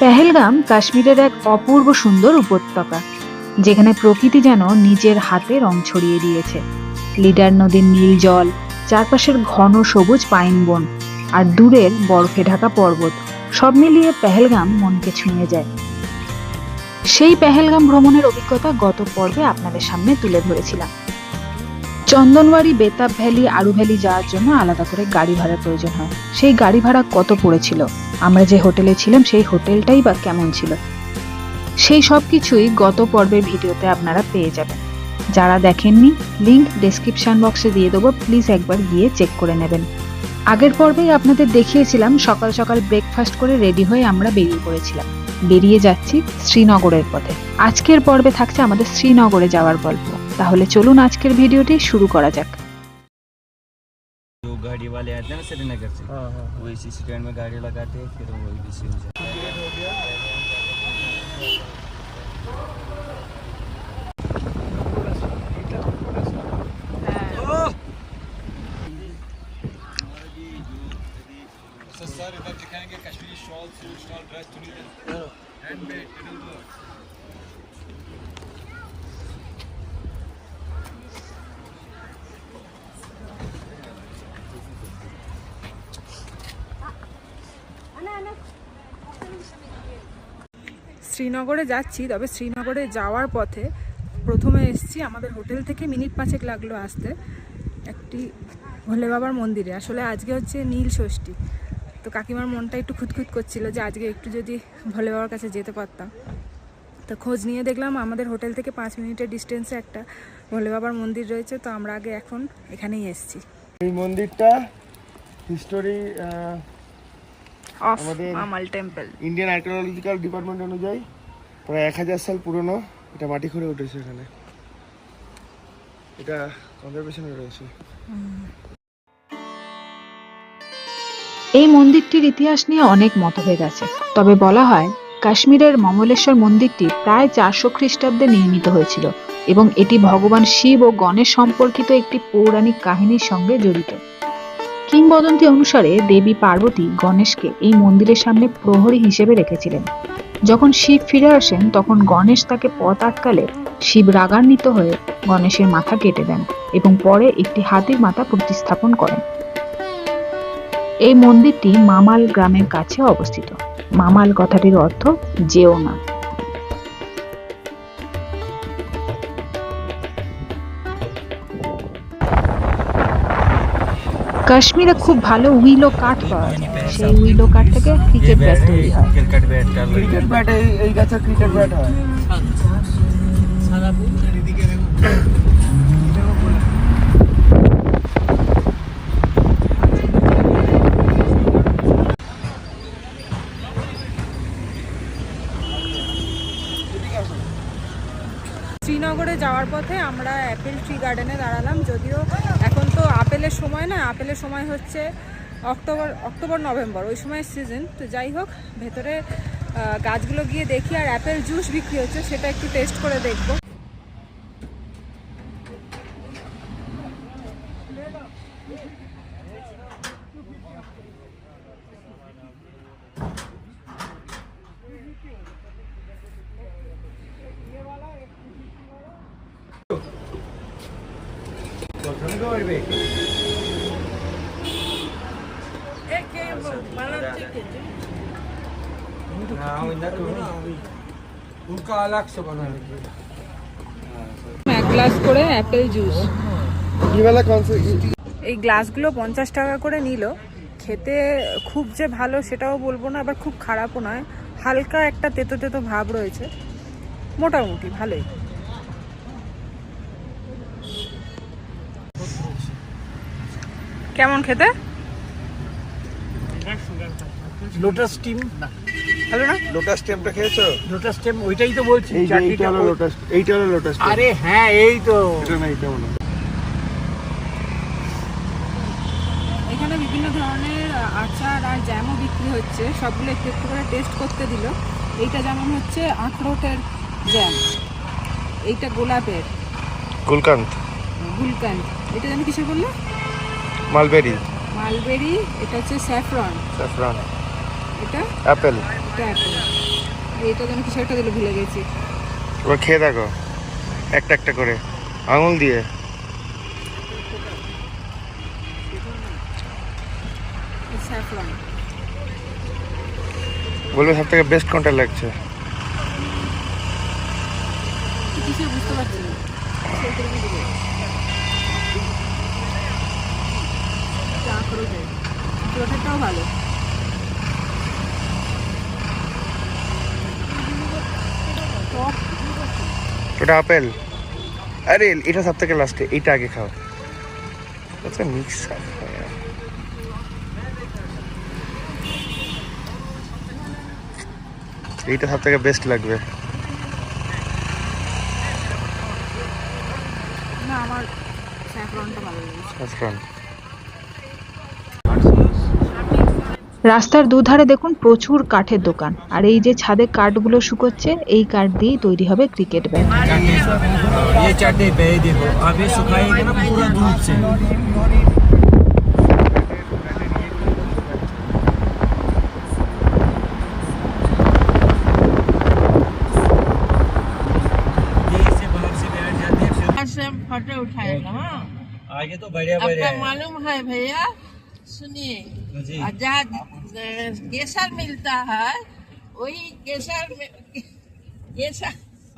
পেহেলগাম কাশ্মীরের এক অপূর্ব সুন্দর উপত্যকা, যেখানে প্রকৃতি যেন নিজের হাতে রং ছড়িয়ে দিয়েছে। লিডার নদীর নীল জল, চারপাশের ঘন সবুজ পাইন বন আর দূরের বরফে ঢাকা পর্বত, সব মিলিয়ে পেহেলগাম মনকে ছুঁয়ে যায়। সেই পেহেলগাম ভ্রমণের অভিজ্ঞতা গত পর্বে আপনাদের সামনে তুলে ধরেছিলাম। চন্দনবাড়ি বেতাব ভ্যালি, আরু ভ্যালি যাওয়ার জন্য আলাদা করে গাড়ি ভাড়ার প্রয়োজন হয়। সেই গাড়ি ভাড়া কত পড়েছিল? আমরা যে হোটেলে ছিলাম, সেই হোটেলটাই বা কেমন ছিল? সেই সব কিছুই গত পর্বের ভিডিওতে আপনারা পেয়ে যাবেন। যারা দেখেননি লিঙ্ক ডেসক্রিপশান বক্সে দিয়ে দেবো প্লিজ একবার গিয়ে চেক করে নেবেন। আগের পর্বেই আপনাদের দেখিয়েছিলাম, সকাল সকাল ব্রেকফাস্ট করে রেডি হয়ে আমরা বেরিয়ে পড়েছিলাম। বেরিয়ে যাচ্ছি শ্রীনগরের পথে। আজকের পর্বে থাকছে আমাদের শ্রীনগরে যাওয়ার গল্প। তাহলে চলুন আজকের ভিডিওটি শুরু করা যাক। वाले आते हैं ना श्रीनगर से। हाँ हाँ वो इसी स्टैंड में गाड़ी लगाते हैं फिर वो रिसीव हो जाता है। শ্রীনগরে যাচ্ছি, তবে শ্রীনগরে যাওয়ার পথে প্রথমে এসছি আমাদের হোটেল থেকে মিনিট পাঁচেক লাগল আসতে। একটি ভোলে বাবার মন্দিরে। আসলে আজকে হচ্ছে নীল ষষ্ঠী। তো কাকিমার মনটা একটু খুঁতখুত করছিল যে আজকে একটু যদি ভোলে বাবার কাছে যেতে পারতাম। তো খোঁজ নিয়ে দেখলাম আমাদের হোটেল থেকে পাঁচ মিনিটের ডিস্টেন্সে একটা ভোলে বাবার মন্দির রয়েছে। তো আমরা আগে এখন এখানেই এসেছি। এই মন্দিরটা হিস্টোরি আমাদের- আমাল টেম্পল ইন্ডিয়ান আর্কিওলজিক্যাল ডিপার্টমেন্ট অনুযায়ী প্রায় এক হাজার সাল পুরনো এটা মাটি খুঁড়ে উঠেছে এখানে। এটা কনজারভেশনে রয়েছে। এই মন্দিরটির ইতিহাস নিয়ে অনেক মতভেদ আছে। তবে বলা হয় কাশ্মীরের মমলেশ্বর মন্দিরটি প্রায় চারশো খ্রিস্টাব্দে নির্মিত হয়েছিল এবং এটি ভগবান শিব ও গণেশ সম্পর্কিত একটি পৌরাণিক কাহিনীর সঙ্গে জড়িত। কিংবদন্তি অনুসারে দেবী পার্বতী গণেশকে এই মন্দিরের সামনে প্রহরী হিসেবে রেখেছিলেন। যখন শিব ফিরে আসেন, তখন গণেশ তাকে পথ আটকালে শিব রাগান্বিত হয়ে গণেশের মাথা কেটে দেন এবং পরে একটি হাতির মাথা প্রতিস্থাপন করেন। এই মন্দিরটি মামাল গ্রামের কাছে অবস্থিত। মামাল কথাটির অর্থ যেও না। কাশ্মীরে খুব ভালো উইলো কাঠ পাওয়া যায়। সেই উইলো কাঠ থেকে ক্রিকেট ব্যাট তৈরি হয়। ক্রিকেট ব্যাট ক্রিকেট ব্যাট এই গাছের ক্রিকেট ব্যাট হয়। শ্রীনগরে যাওয়ার পথে আমরা অ্যাপেল ট্রি গার্ডেনে দাঁড়ালাম যদিও তো আপেলের সময় না, আপেলের সময় হচ্ছে অক্টোবর অক্টোবর, নভেম্বর, ওই সময় সিজন তো যাই হোক, ভেতরে গাছগুলো গিয়ে দেখি আর অ্যাপেল জুস বিক্রি হচ্ছে, সেটা একটু টেস্ট করে দেখব। করবে? এক গ্লাস করে অ্যাপেল জুস। এই গ্লাসগুলো পঞ্চাশ টাকা করে নিল। খেতে খুব যে ভালো সেটাও বলব না আবার খুব খারাপও নয়। হালকা একটা তেতো তেতো ভাব রয়েছে। মোটামুটি ভালোই। কেমন খেতে? লোটাস টিম ভালো না? লোটাস টেম্পটা খেয়েছো? লোটাস টিম ওইটাই তো বলছি এইটা হলো লোটাস এইটা হলো লোটাস আরে হ্যাঁ এই তো। এটা না এইটা হয়। এখানে বিভিন্ন ধরনের আচার আর জ্যামও বিক্রি হচ্ছে। সবগুলো একটু একটু করে টেস্ট করতে দিল। এইটা যেমন হচ্ছে আখরোটের জ্যাম এইটা গোলাপের। গুলকান্ত। গুলকান্দ এটা যেন কিসের বলল? মালবেরি? মালবেরি এটা হচ্ছে স্যাফরন। স্যাফরান। এটা? অ্যাপেল। এটা apple। এটা যেন কিছু একটা দিলে ভুলে গেছি। এবার খেয়ে দেখো। একটা একটা করে। আঙুল দিয়ে। বলবে সব থেকে বেস্ট কোনটা লাগছে? কিছু বুঝতে পারছি না চা করে ভালো। ওটা আপেল। আরে এটা সব থেকে লাস্টে এইটা আগে খাও। আচ্ছা মিক্স এইটা সব থেকে বেস্ট লাগবে। না আমার স্যাফরনটা ভালো লেগেছে। সাফরান রাস্তার দুধারে দেখুন প্রচুর কাঠের দোকান আর এই যে ছাদে কাঠগুলো শুকোচ্ছে এই কাঠ দিয়েই তৈরি হবে ক্রিকেট ব্যাট ये चाटे पे ही देखो अब ये सुखाएगा ना पूरा धूप से ये से बाहर से बैठ जाते हैं फिर से फोटो उठाएगा हाँ आगे तो बढ़िया बढ़िया आपका है मालूम है भैया सुनिए जी आजाद अ, केसर मिलता है वही केसर में केसर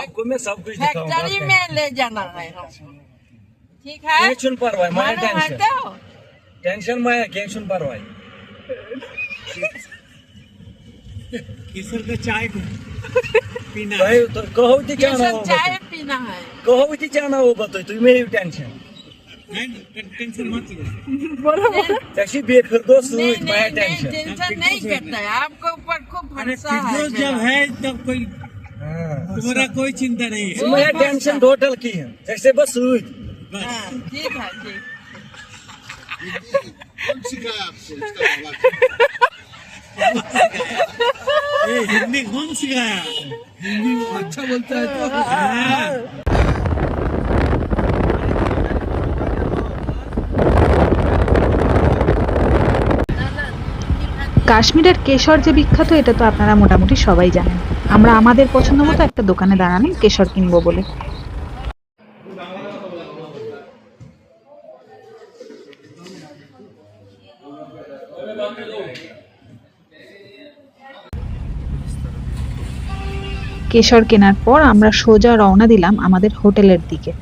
आपको मैं सब कुछ फैक्ट्री में ले जाना है ठीक है? टेंशन माय मालूम है टेंशन टेंशन माय टेंशन परवाय केसर का चाय पीना भाई तो कहो थी क्या ना हो चाय पीना है। कहो थी क्या ना हो बताओ तुम्हें ही टेंशन टेंशन मत लो नहीं नहीं टेंशन टेंशन नहीं करता है। आपके ऊपर खूब भरोसा है जब है तब कोई तुम्हारा कोई चिंता नहीं है। तुम्हें टेंशन टोटल की है। जैसे बस सूझ हाँ, ठीक है ठीक। ए, हिंदी कौन सिखाया? हिंदी अच्छा बोलता है तो। কাশ্মীরের কেশর যে বিখ্যাত, এটা তো আপনারা মোটামুটি সবাই জানেন। আমরা আমাদের পছন্দ মতো একটা দোকানে দাঁড়ালাম কেশর কিনবো বলে। কেশর কেনার পর আমরা সোজা রওনা দিলাম আমাদের হোটেলের দিকে।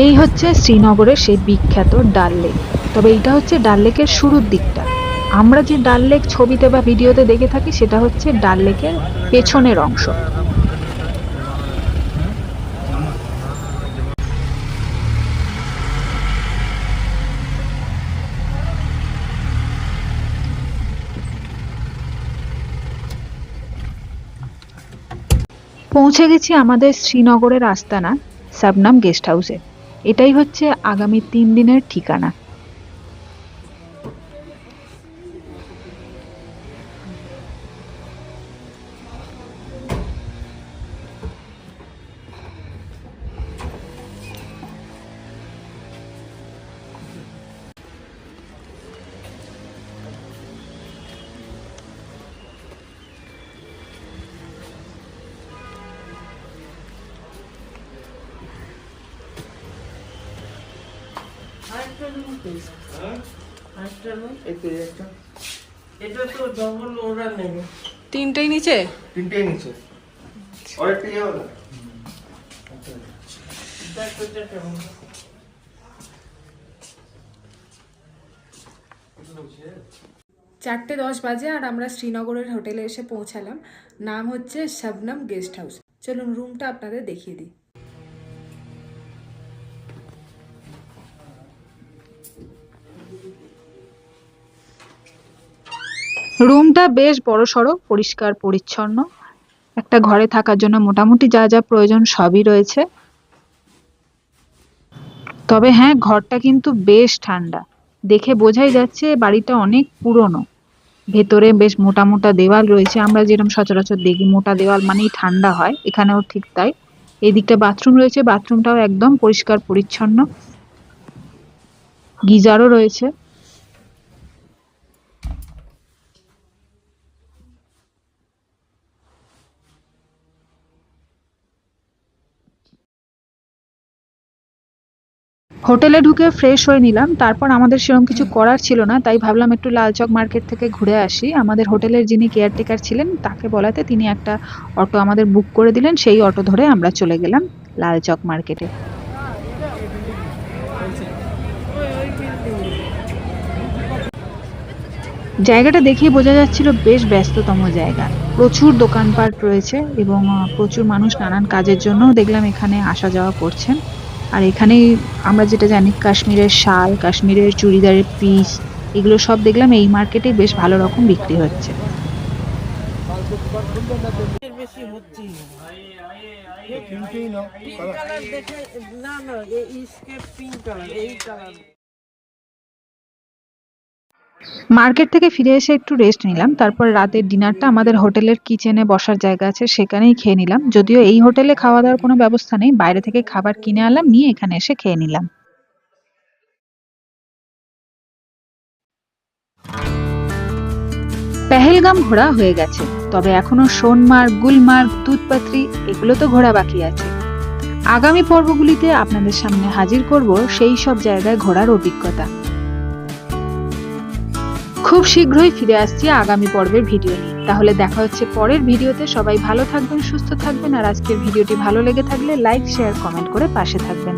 এই হচ্ছে শ্রীনগরের সেই বিখ্যাত ডাল লেক। তবে এটা হচ্ছে ডাল লেকের শুরুর দিকটা। আমরা যে ডাল লেক ছবিতে বা ভিডিওতে দেখে থাকি, সেটা হচ্ছে ডাল লেকের পেছনের অংশ। পৌঁছে গেছি আমাদের শ্রীনগরের আস্তানা সাবনাম গেস্ট হাউসে। এটাই হচ্ছে আগামী তিন দিনের ঠিকানা। এটা তো ডবল ওরা নেবে তিনটেই নিচে। তিনটেই নিচে ইয়ে হলো চারটে দশ বাজে আর আমরা শ্রীনগরের হোটেলে এসে পৌঁছালাম। নাম হচ্ছে শবনম গেস্ট হাউস। চলুন রুমটা আপনাদের দেখিয়ে দিই। রুমটা বেশ বড়সড়, পরিষ্কার, পরিচ্ছন্ন। একটা ঘরে থাকার জন্য মোটামুটি যা যা প্রয়োজন সবই রয়েছে। তবে হ্যাঁ ঘরটা কিন্তু বেশ ঠান্ডা। দেখে বোঝাই যাচ্ছে বাড়িটা অনেক পুরনো। ভেতরে বেশ মোটা মোটা দেওয়াল রয়েছে। আমরা যেরকম সচরাচর দেখি, মোটা দেওয়াল মানেই ঠান্ডা হয়। এখানেও ঠিক তাই। এদিকটা বাথরুম রয়েছে। বাথরুমটাও একদম পরিষ্কার, পরিচ্ছন্ন। গিজারও রয়েছে। হোটেলে ঢুকে ফ্রেশ হয়ে নিলাম। তারপর আমাদের সেরকম কিছু করার ছিল না তাই ভাবলাম একটু লালচক মার্কেট থেকে ঘুরে আসি। আমাদের হোটেলের যিনি কেয়ারটেকার ছিলেন তাকে বলাতে তিনি একটা অটো আমাদের বুক করে দিলেন সেই অটো ধরে আমরা চলে গেলাম লালচক মার্কেটে জায়গাটা দেখেই বোঝা যাচ্ছিল বেশ ব্যস্ততম জায়গা। প্রচুর দোকানপাট রয়েছে এবং প্রচুর মানুষ নানান কাজের জন্য দেখলাম এখানে আসা যাওয়া করছেন। আর এখানে আমরা যেটা জানি কাশ্মীরের শাল কাশ্মীরের চুড়িদারের পিস এগুলো সব দেখলাম এই মার্কেটে বেশ ভালো রকম বিক্রি হচ্ছে। না। না এই স্কেপ পিঙ্ক কালার এই কালার মার্কেট থেকে ফিরে এসে একটু রেস্ট নিলাম, তারপর রাতের ডিনারটা আমাদের হোটেলের কিচেনে বসার জায়গা আছে, সেখানেই খেয়ে নিলাম। যদিও এই হোটেলে খাওয়া দাওয়ার কোনো ব্যবস্থা নেই, বাইরে থেকে খাবার কিনে আনলাম, নিয়ে এখানে এসে খেয়ে নিলাম। পেহেলগাম ঘোরা হয়ে গেছে, তবে এখনও সোনমার্গ, গুলমার্গ দুধপাত্রি এগুলো তো ঘোরা বাকি আছে। আগামী পর্বগুলিতে আপনাদের সামনে হাজির করব সেই সব জায়গায় ঘোরার অভিজ্ঞতা। খুব শীঘ্রই ফিরে আসছি আগামী পর্বের ভিডিও নিয়ে। তাহলে দেখা হচ্ছে পরের ভিডিওতে। সবাই ভালো থাকবেন, সুস্থ থাকবেন, আর আজকের ভিডিওটি ভালো লেগে থাকলে লাইক, শেয়ার, কমেন্ট করে পাশে থাকবেন।